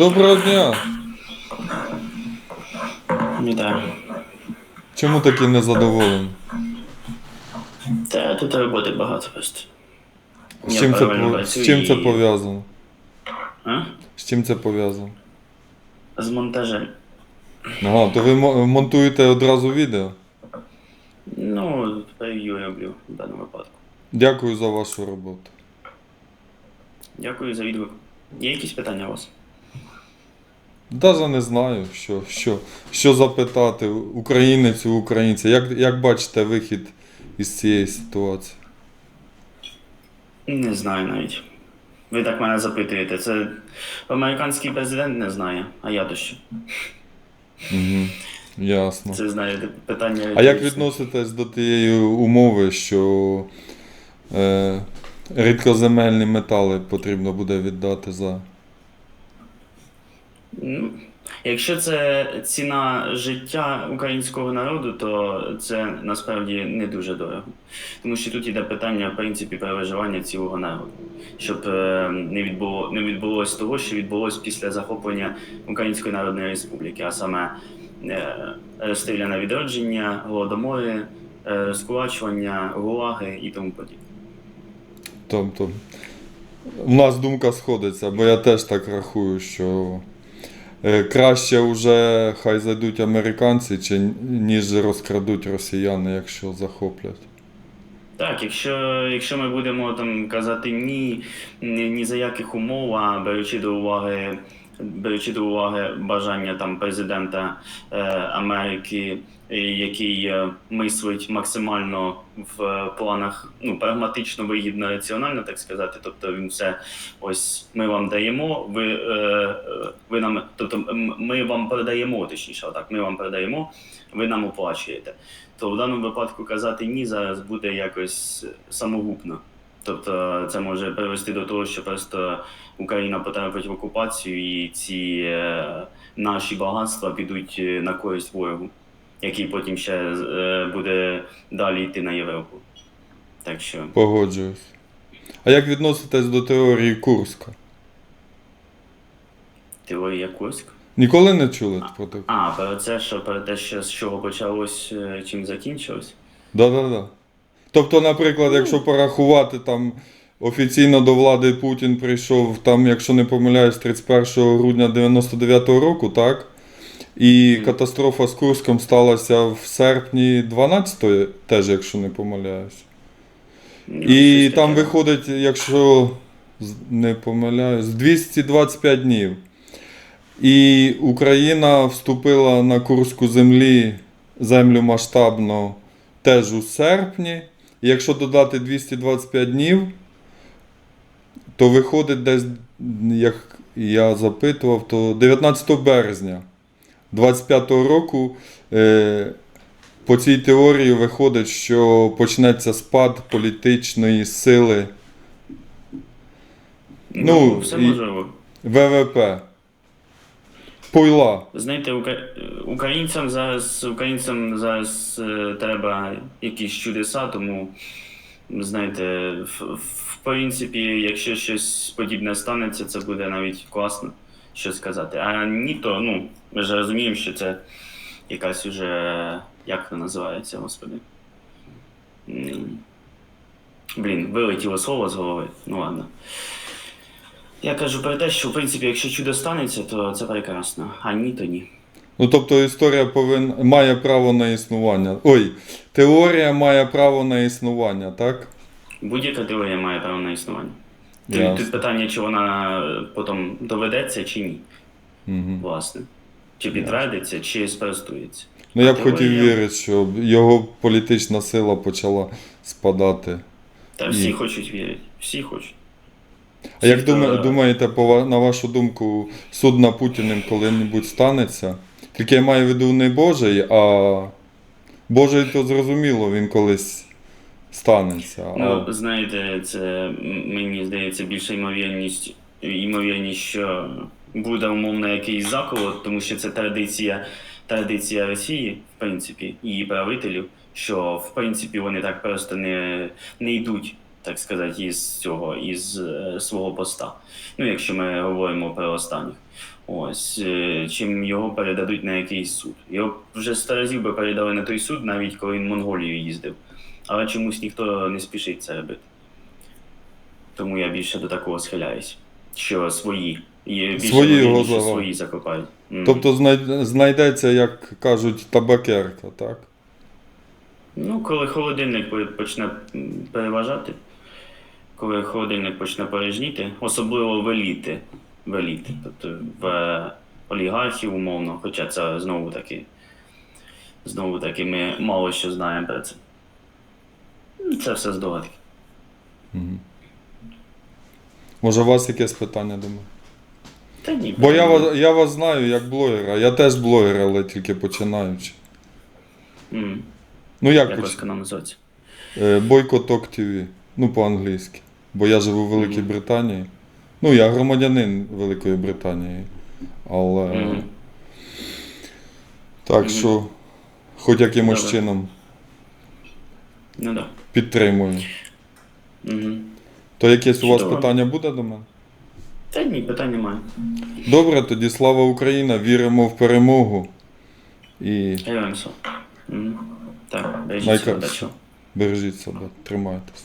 Доброго дня! Вітаю. Чому такі незадоволені? Та тут роботи багато просто. З Я чим, це, паралельно пов- працюю з чим це і- пов'язано? А? З чим це пов'язано? З монтажем. Ага, то ви мо- монтуєте одразу відео? Ну, прев'ю роблю в даному випадку. Дякую за вашу роботу. Дякую за відгук. Є якісь питання у вас? Даже не знаю, що, що, що запитати українець у українця. Як, як бачите вихід із цієї ситуації? Не знаю навіть. Ви так мене запитуєте. Це американський президент не знає, а я то що. Угу. Ясно. Це знаєте, питання. А як відноситесь до тієї умови, що е, рідкоземельні метали потрібно буде віддати за. Якщо це ціна життя українського народу, то це насправді не дуже дорого. Тому що тут йде питання, в принципі, про виживання цілого народу. Щоб е, не, відбуло, не відбулося того, що відбулося після захоплення Української Народної Республіки, а саме е, розстріляне відродження, голодомори, е, розкулачування, гулаги і тому подібне. Тобто, у нас думка сходиться, бо я теж так рахую, що краще вже хай зайдуть американці, чи ніж розкрадуть росіяни, якщо захоплять. Так, якщо, якщо ми будемо там казати ні, ні, ні за яких умов, а беручи до уваги, беручи до уваги бажання там президента е, Америки, який е, мислить максимально в е, планах ну, прагматично, вигідно, раціонально, так сказати. Тобто він все ось ми вам даємо, ви, е, ви нам, тобто ми вам передаємо, точніше, отак, ми вам передаємо, ви нам оплачуєте то в даному випадку казати ні зараз буде якось самогубно. Тобто це може привести до того, що просто Україна потрапить в окупацію, і ці е, наші багатства підуть е, на користь ворогу, який потім ще е, буде далі йти на Європу. Так що Погоджуюсь. А як відноситесь до теорії Курська? теорія Курська. Ніколи не чули про таке? А, про це, що про те, що з чого почалось, е, чим закінчилось. Да-да-да. Тобто, наприклад, якщо порахувати там офіційно до влади Путін прийшов, там, якщо не помиляюсь, 31 грудня 99-го року, так? І катастрофа з Курском сталася в серпні 12-го, теж, якщо не помиляюсь. Ну, І там виходить, якщо не помиляюсь, 225 днів. І Україна вступила на Курську землі, землю масштабно теж у серпні. І якщо додати 225 днів, то виходить десь, як я запитував, то 19 березня 25-го року е, по цій теорії виходить, що почнеться спад політичної сили Ну, ну, все і- можливо. ВВП. Пойла. Знаєте, українцям зараз українцям зараз е, треба якісь чудеса, тому знаєте, в, в принципі, якщо щось подібне станеться, це буде навіть класно, що сказати. А ні, то ну, ми ж розуміємо, що це якась уже як це називається, господи. Блін, вилетіло слово з голови. Ну ладно. Я кажу про те, що в принципі, якщо чудо станеться, то це прекрасно. А ні, то ні. Ну, тобто історія повин... має право на існування. Ой, теорія має право на існування, так? Будь-яка теорія має право на існування. Тут, тут питання, чи вона е, потім доведеться, чи ні, Угу. власне. Чи підтвердиться, чи спростується. Ну, я А б хотів вірити, що його політична сила почала спадати. Та всі Ні. хочуть вірити, всі хочуть. А як дума- думаєте, по на вашу думку, суд над Путіним коли-небудь станеться? Тільки я маю в виду не Божий, а Божий то зрозуміло, він колись станеться. А... Ну, знаєте, це мені здається більша ймовірність, ймовірність, що буде умовно якийсь заколот, тому що це традиція, традиція Росії, в принципі, її правителів, що в принципі вони так просто не, не йдуть так сказати, із цього, із е, свого поста. Ну, якщо ми говоримо про останніх. Ось, е, чим його передадуть на якийсь суд. Його вже сто разів би передали на той суд, навіть коли він в Монголію їздив. Але чомусь ніхто не спішить це робити. Тому я більше до такого схиляюсь. Що свої. І більше Свої його свої закопають. Тобто знайдеться, як кажуть, табакерка, так? Ну, коли холодильник почне переважати, коли холодильник почне порожніти, особливо в еліти, в еліти, тобто в е, олігархів, умовно, хоча це знову таки, знову таки ми мало що знаємо про це. Ну, Це все здогадки. Угу. Може, у вас якесь питання мене? Та ні. Бо я вас, я вас знаю як блогера. Я теж блогер, але тільки починаючи. М, Ну як Як вас поч... канал називається? Е, Бойко Ток ТВ. Ну, по-англійськи. Бо я живу в Великій Мгм. Британії. Ну, я громадянин Великої Британії. Але. Мгм. Так Мгм. що, хоч якимось Добре. чином Ну так. підтримую. Да. Угу. То якесь у вас питання буде до мене? Та ні, питань немає. Добре, тоді слава Україна, віримо в перемогу. І Героям слава. Так, бережіть себе, бережіть себе, тримайтесь.